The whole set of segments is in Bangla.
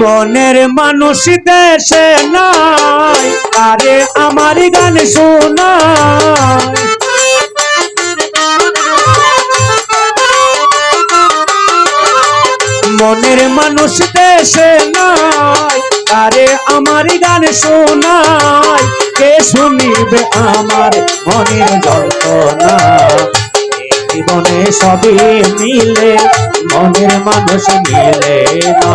মনের মানুষ দেশে নাই, আরে আমার গান শোনায় মনের মানুষ দেশে নাই, আরে আমার গান শোনায় কে শুনিবে আমার মনের যন্ত্রণা? জীবনে সবই মিলে, মনের মানুষ মিলে না।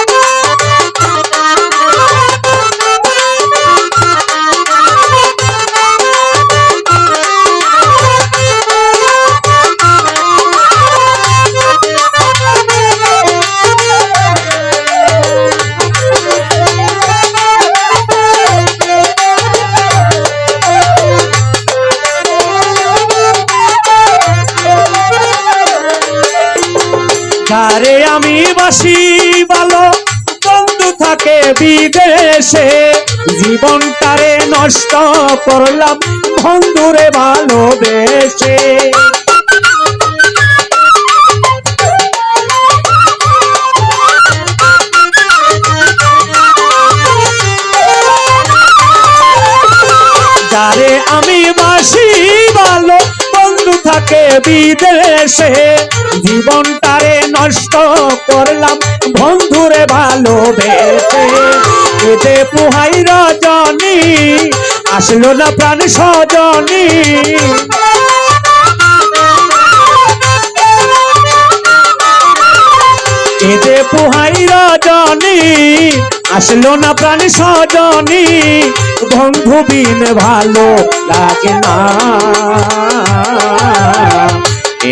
যারে আমি বাসি ভালো বন্ধু থাকে বিদেশে। জীবনটারে নষ্ট করলাম বন্ধুরে ভালোবেসে। থাকে বিদেশে। জীবনটারে নষ্ট করলাম বন্ধুরে ভালোবেসে। এতে পুহাই রজনী, আসলো না প্রাণ সজনী। এতে পুহাই রজনী, আসলো না প্রাণ সজনী। বন্ধু বিন ভালো লাগে না।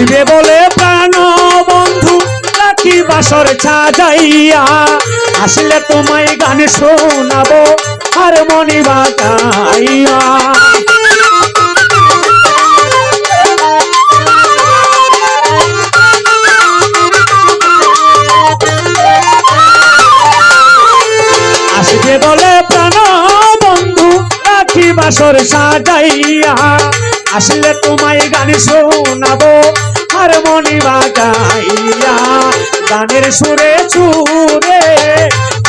আসবে বলে প্রাণ বন্ধু, রাখি বাসর ছাজাইয়া। আসলে তোমায় গান শোনাবো, হারমোনি বাজাইয়া। আসবে বলে প্রাণ বন্ধু, রাখি বাসর সাজাইয়া আসলে তোমায় গান শোনাবো হারমনি বাজাইয়া। গানের সুরে সুরে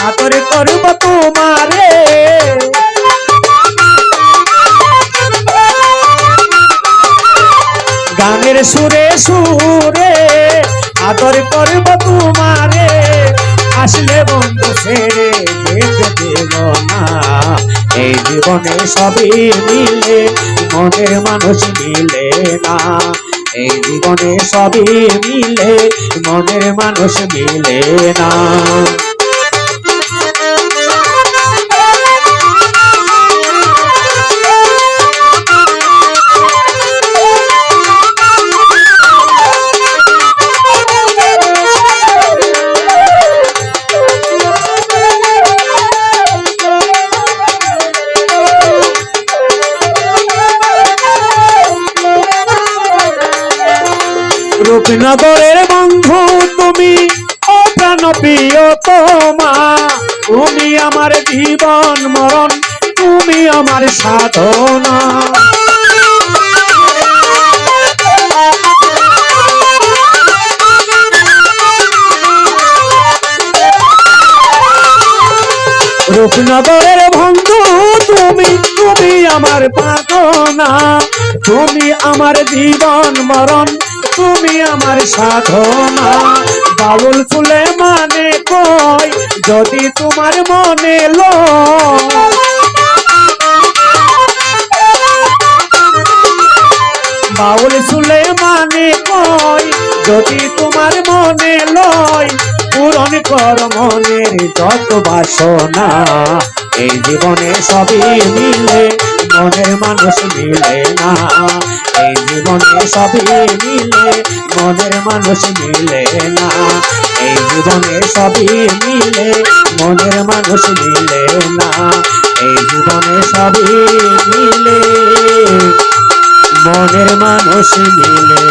আদর করব তোমারে। গানের সুরে জীবনে সবই মিলে, মনের মানুষ মিলে না। এই জীবনে সবই মিলে, মনের মানুষ মিলে না। রূপনগরের বন্ধু তুমি, ও প্রাণ তোমা। তুমি আমার জীবন মরণ, তুমি আমার সাধনা। রূপনগরের বন্ধু তুমি তুমি আমার পাগনা তুমি আমার জীবন মরণ তুমি আমার সাধনা। বাউল ফুলে মানে কই? যদি তোমার মনে লো বাউল ফুলে মানে কই? যদি তোমার মনে লয়। পূরণ কর মনের যত বাসনা। এই জীবনে সবই মিলে মনের মানুষ মিলে না। এই জীবনে সবই মিলে, মনের মানুষ মিলে না। এই জীবনে সবই মিলে, মনের মানুষ মিলে না। এই জীবনে সবই মিলে, মনের মানুষ মিলে।